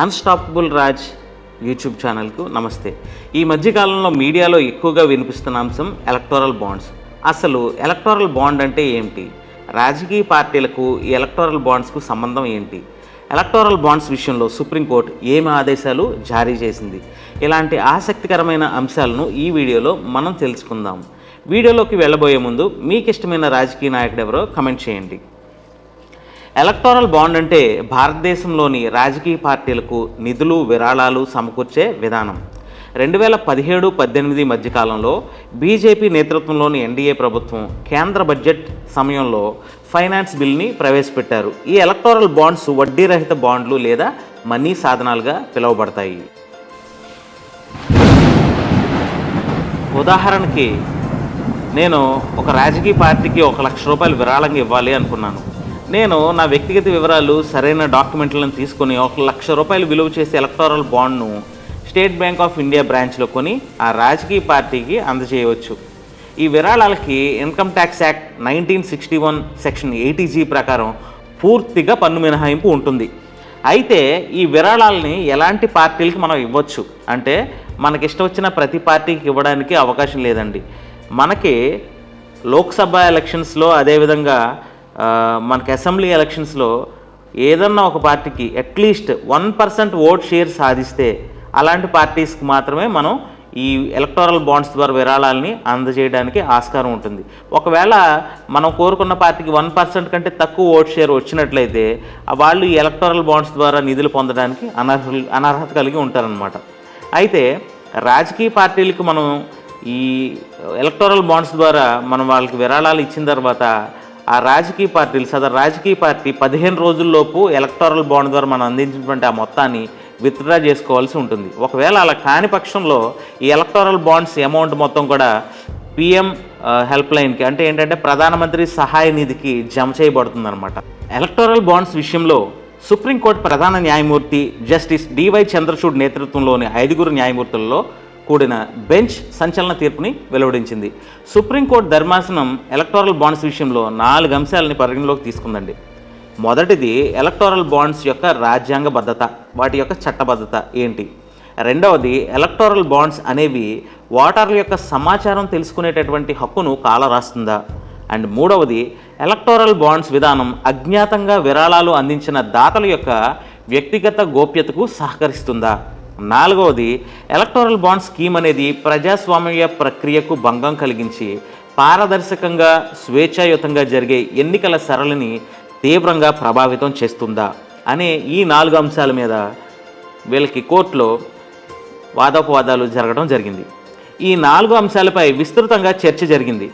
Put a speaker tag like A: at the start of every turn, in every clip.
A: Unstoppable Raj YouTube ఛానల్కు నమస్తే ఈ మధ్యకాలంలో మీడియాలో ఎక్కువగా వినిపిస్తున్న అంశం ఎలక్టోరల్ బాండ్స్ అసలు ఎలక్టోరల్ బాండ్ అంటే ఏమిటి? రాజకీయ పార్టీలకు ఈ ఎలక్టోరల్ బాండ్స్కు సంబంధం ఏంటి? ఎలక్టోరల్ బాండ్స్ విషయంలో సుప్రీంకోర్టు ఏమి ఆదేశాలు జారీ చేసింది? ఇలాంటి ఆసక్తికరమైన అంశాలను ఈ వీడియోలో మనం తెలుసుకుందాం. వీడియోలోకి వెళ్ళబోయే ముందు మీకు ఇష్టమైన రాజకీయ నాయకుడు ఎవరో కమెంట్ చేయండి. ఎలక్టోరల్ బాండ్ అంటే భారతదేశంలోని రాజకీయ పార్టీలకు నిధులు విరాళాలు సమకూర్చే విధానం. రెండు వేల పదిహేడు పద్దెనిమిది మధ్యకాలంలో బీజేపీ నేతృత్వంలోని ఎన్డీఏ ప్రభుత్వం కేంద్ర బడ్జెట్ సమయంలో ఫైనాన్స్ బిల్ని ప్రవేశపెట్టారు. ఈ ఎలక్టోరల్ బాండ్స్ వడ్డీ రహిత బాండ్లు లేదా మనీ సాధనాలుగా పిలువబడతాయి. ఉదాహరణకి నేను ఒక రాజకీయ పార్టీకి ఒక లక్ష రూపాయలు విరాళంగా ఇవ్వాలి అనుకున్నాను. నేను నా వ్యక్తిగత వివరాలు సరైన డాక్యుమెంట్లను తీసుకొని ఒక లక్ష రూపాయలు విలువ చేసే ఎలక్టోరల్ బాండ్ను స్టేట్ బ్యాంక్ ఆఫ్ ఇండియా బ్రాంచ్లో కొని ఆ రాజకీయ పార్టీకి అందజేయవచ్చు. ఈ విరాళాలకి income tax act nineteen sixty one section eighty G ప్రకారం పూర్తిగా పన్ను మినహాయింపు ఉంటుంది. అయితే ఈ విరాళాలని ఎలాంటి పార్టీలకి మనం ఇవ్వచ్చు? అంటే మనకి ఇష్టం వచ్చిన ప్రతి పార్టీకి ఇవ్వడానికి అవకాశం లేదండి. మనకి లోక్సభ ఎలక్షన్స్లో అదేవిధంగా మనకి అసెంబ్లీ ఎలక్షన్స్లో ఏదన్నా ఒక పార్టీకి at least one percent vote share సాధిస్తే అలాంటి పార్టీస్కి మాత్రమే మనం ఈ ఎలక్టోరల్ బాండ్స్ ద్వారా విరాళాలని అందజేయడానికి ఆస్కారం ఉంటుంది. ఒకవేళ మనం కోరుకున్న పార్టీకి వన్ పర్సెంట్ కంటే తక్కువ ఓట్ షేర్ వచ్చినట్లయితే వాళ్ళు ఈ ఎలక్టోరల్ బాండ్స్ ద్వారా నిధులు పొందడానికి అనర్హులు అనర్హత కలిగి ఉంటారనమాట అయితే రాజకీయ పార్టీలకు మనం ఈ ఎలక్టోరల్ బాండ్స్ ద్వారా మనం వాళ్ళకి విరాళాలు ఇచ్చిన తర్వాత ఆ రాజకీయ పార్టీలు సదరు రాజకీయ పార్టీ పదిహేను రోజుల్లోపు ఎలక్టోరల్ బాండ్ ద్వారా మనం అందించినటువంటి ఆ మొత్తాన్ని విత్డ్రా చేసుకోవాల్సి ఉంటుంది. ఒకవేళ అలా కాని పక్షంలో ఈ ఎలక్టోరల్ బాండ్స్ అమౌంట్ మొత్తం కూడా పిఎం హెల్ప్ లైన్కి అంటే ఏంటంటే ప్రధానమంత్రి సహాయ నిధికి జమ చేయబడుతుంది అనమాట ఎలక్టోరల్ బాండ్స్ విషయంలో సుప్రీంకోర్టు ప్రధాన న్యాయమూర్తి జస్టిస్ డివై చంద్రచూడ్ నేతృత్వంలోని ఐదుగురు న్యాయమూర్తుల్లో కూడిన బెంచ్ సంచలన తీర్పుని వెలువడించింది. సుప్రీంకోర్టు ధర్మాసనం ఎలక్టోరల్ బాండ్స్ విషయంలో నాలుగు అంశాలని పరిగణలోకి తీసుకుందండి. మొదటిది ఎలక్టోరల్ బాండ్స్ యొక్క రాజ్యాంగ భద్రత వాటి యొక్క చట్టబద్ధత ఏంటి? రెండవది ఎలక్టోరల్ బాండ్స్ అనేవి ఓటర్ల యొక్క సమాచారం తెలుసుకునేటటువంటి హక్కును కాలరాస్తుందా? అండ్ మూడవది ఎలక్టోరల్ బాండ్స్ విధానం అజ్ఞాతంగా విరాళాలు అందించిన దాతల యొక్క వ్యక్తిగత గోప్యతకు సహకరిస్తుందా? నాలుగవది ఎలక్టోరల్ బాండ్ స్కీమ్ అనేది ప్రజాస్వామ్య ప్రక్రియకు భంగం కలిగించి పారదర్శకంగా స్వేచ్ఛాయుతంగా జరిగే ఎన్నికల సరళిని తీవ్రంగా ప్రభావితం చేస్తుందా అనే ఈ నాలుగు అంశాల మీద వీళ్ళకి కోర్టులో వాదోపవాదాలు జరగడం జరిగింది. ఈ నాలుగు అంశాలపై విస్తృతంగా చర్చ జరిగింది.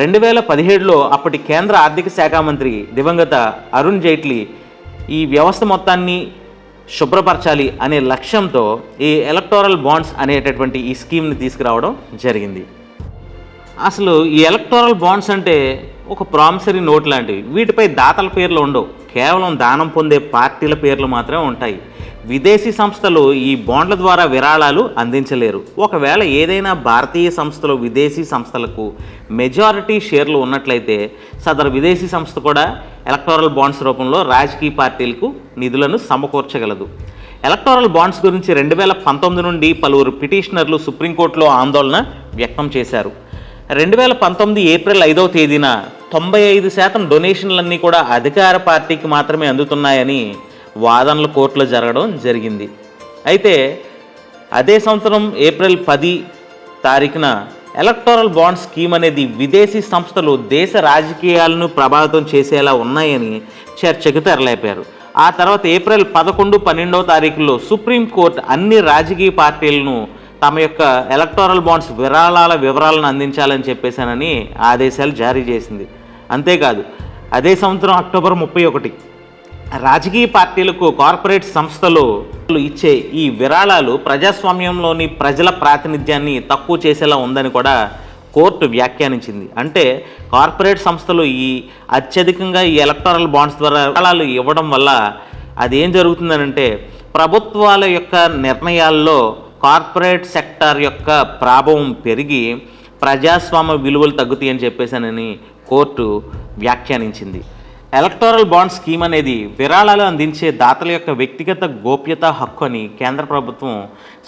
A: రెండు వేల పదిహేడులో అప్పటి కేంద్ర ఆర్థిక శాఖ మంత్రి దివంగత అరుణ్ జైట్లీ ఈ వ్యవస్థ మొత్తాన్ని శుభ్రపరచాలి అనే లక్ష్యంతో ఈ ఎలక్టోరల్ బాండ్స్ అనేటటువంటి ఈ స్కీమ్ని తీసుకురావడం జరిగింది. అసలు ఈ ఎలక్టోరల్ బాండ్స్ అంటే ఒక ప్రామిసరీ నోట్ లాంటివి. వీటిపై దాతల పేర్లు ఉండవు. కేవలం దానం పొందే పార్టీల పేర్లు మాత్రమే ఉంటాయి. విదేశీ సంస్థలు ఈ బాండ్ల ద్వారా విరాళాలు అందించలేరు. ఒకవేళ ఏదైనా భారతీయ సంస్థలు విదేశీ సంస్థలకు మెజారిటీ షేర్లు ఉన్నట్లయితే సదరు విదేశీ సంస్థ కూడా ఎలక్టోరల్ బాండ్స్ రూపంలో రాజకీయ పార్టీలకు నిధులను సమకూర్చగలదు. ఎలక్టోరల్ బాండ్స్ గురించి రెండు వేల పంతొమ్మిది నుండి పలువురు పిటిషనర్లు సుప్రీంకోర్టులో ఆందోళన వ్యక్తం చేశారు. రెండు వేల పంతొమ్మిది ఏప్రిల్ ఐదవ తేదీన తొంభై ఐదు శాతం డొనేషన్లన్నీ కూడా అధికార పార్టీకి మాత్రమే అందుతున్నాయని వాదనలు కోర్టులో జరగడం జరిగింది. అయితే అదే సంవత్సరం ఏప్రిల్ పది తారీఖున ఎలక్టోరల్ బాండ్ స్కీమ్ అనేది విదేశీ సంస్థలు దేశ రాజకీయాలను ప్రభావితం చేసేలా ఉన్నాయని చర్చకు తెరలేపారు. ఆ తర్వాత ఏప్రిల్ పదకొండు పన్నెండవ తారీఖులో సుప్రీంకోర్టు అన్ని రాజకీయ పార్టీలను తమ యొక్క ఎలక్టోరల్ బాండ్స్ విరాళాల వివరాలను అందించాలని చెప్పేశానని ఆదేశాలు జారీ చేసింది. అంతేకాదు అదే సంవత్సరం అక్టోబర్ ముప్పై ఒకటి రాజకీయ పార్టీలకు కార్పొరేట్ సంస్థలు ఇచ్చే ఈ విరాళాలు ప్రజాస్వామ్యంలోని ప్రజల ప్రాతినిధ్యాన్ని తక్కువ చేసేలా ఉందని కూడా కోర్టు వ్యాఖ్యానించింది. అంటే కార్పొరేట్ సంస్థలు ఈ అత్యధికంగా ఈ ఎలక్టోరల్ బాండ్స్ ద్వారా విరాళాలు ఇవ్వడం వల్ల అదేం జరుగుతుందనంటే ప్రభుత్వాల యొక్క నిర్ణయాల్లో కార్పొరేట్ సెక్టార్ యొక్క ప్రాభవం పెరిగి ప్రజాస్వామ్య విలువలు తగ్గుతాయని చెప్పేసానని కోర్టు వ్యాఖ్యానించింది. ఎలక్టోరల్ బాండ్ స్కీమ్ అనేది విరాళాలు అందించే దాతల యొక్క వ్యక్తిగత గోప్యత హక్కు అని కేంద్ర ప్రభుత్వం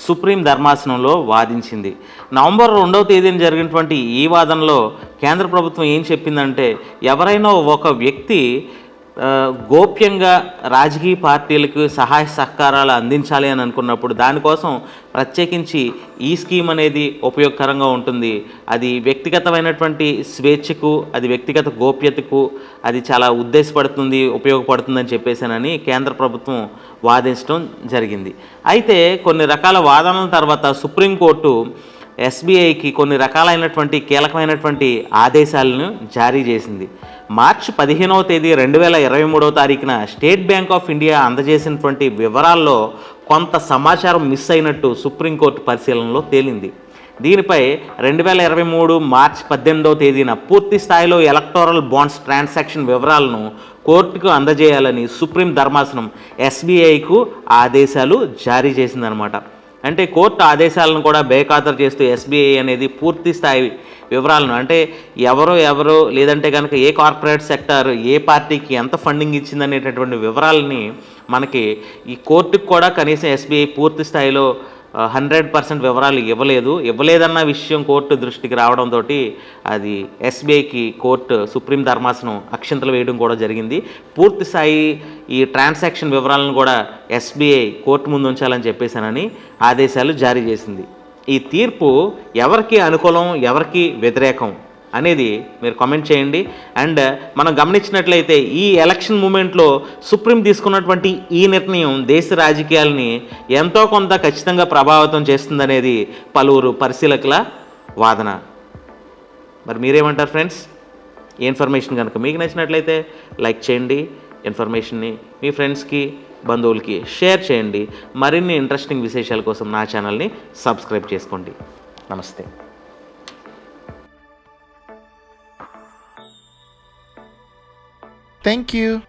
A: సుప్రీం ధర్మాసనంలో వాదించింది. నవంబర్ రెండవ తేదీన జరిగినటువంటి ఈ వాదనలో కేంద్ర ప్రభుత్వం ఏం చెప్పిందంటే ఎవరైనా ఒక వ్యక్తి గోప్యంగా రాజకీయ పార్టీలకు సహాయ సహకారాలు అందించాలి అని అనుకున్నప్పుడు దానికోసం ప్రత్యేకించి ఈ స్కీమ్ అనేది ఉపయోగకరంగా ఉంటుంది. అది వ్యక్తిగతమైనటువంటి స్వేచ్ఛకు అది వ్యక్తిగత గోప్యతకు అది చాలా ఉద్దేశపడుతుంది ఉపయోగపడుతుందని చెప్పేసానని కేంద్ర ప్రభుత్వం వాదించడం జరిగింది. అయితే కొన్ని రకాల వాదనల తర్వాత సుప్రీంకోర్టు ఎస్బీఐకి కొన్ని రకాలైనటువంటి కీలకమైనటువంటి ఆదేశాలను జారీ చేసింది. మార్చి పదిహేనవ తేదీ రెండు వేల ఇరవై మూడవ తారీఖున స్టేట్ బ్యాంక్ ఆఫ్ ఇండియా అందజేసినటువంటి వివరాల్లో కొంత సమాచారం మిస్ అయినట్టు సుప్రీంకోర్టు పరిశీలనలో తేలింది. దీనిపై రెండు వేల ఇరవై మూడు మార్చి పద్దెనిమిదవ తేదీన పూర్తి స్థాయిలో ఎలక్టోరల్ బాండ్స్ ట్రాన్సాక్షన్ వివరాలను కోర్టుకు అందజేయాలని సుప్రీం ధర్మాసనం ఎస్బీఐకు ఆదేశాలు జారీ చేసిందనమాట. అంటే కోర్టు ఆదేశాలను కూడా బేఖాతరు చేస్తూ ఎస్బీఐ అనేది పూర్తి స్థాయి వివరాలను అంటే ఎవరు ఎవరు లేదంటే కనుక ఏ కార్పొరేట్ సెక్టార్ ఏ పార్టీకి ఎంత ఫండింగ్ ఇచ్చిందనేటటువంటి వివరాలని మనకి ఈ కోర్టుకు కూడా కనీసం ఎస్బీఐ పూర్తి స్థాయిలో హండ్రెడ్ పర్సెంట్ వివరాలు ఇవ్వలేదు. ఇవ్వలేదన్న విషయం కోర్టు దృష్టికి రావడంతో అది ఎస్బీఐకి కోర్టు సుప్రీం ధర్మాసనం అక్షంతలు వేయడం కూడా జరిగింది. పూర్తి స్థాయి ఈ ట్రాన్సాక్షన్ వివరాలను కూడా ఎస్బీఐ కోర్టు ముందు ఉంచాలని చెప్పేసానని ఆదేశాలు జారీ చేసింది. ఈ తీర్పు ఎవరికి అనుకూలం ఎవరికి వ్యతిరేకం? అనేది మీరు కామెంట్ చేయండి. అండ్ uh, మనం గమనించినట్లయితే ఈ ఎలక్షన్ మూమెంట్లో సుప్రీం తీసుకున్నటువంటి ఈ నిర్ణయం దేశ రాజకీయాలని ఎంతో కొంత ఖచ్చితంగా ప్రభావితం చేస్తుందనేది పలువురు పరిశీలకుల వాదన. మరి మీరేమంటారు ఫ్రెండ్స్ ఈ ఇన్ఫర్మేషన్ కనుక మీకు నచ్చినట్లయితే లైక్ చేయండి. ఇన్ఫర్మేషన్ని మీ ఫ్రెండ్స్కి బంధువులకి షేర్ చేయండి. మరిన్ని ఇంట్రెస్టింగ్ విశేషాల కోసం నా ఛానల్ని సబ్స్క్రైబ్ చేసుకోండి. నమస్తే.
B: Thank you.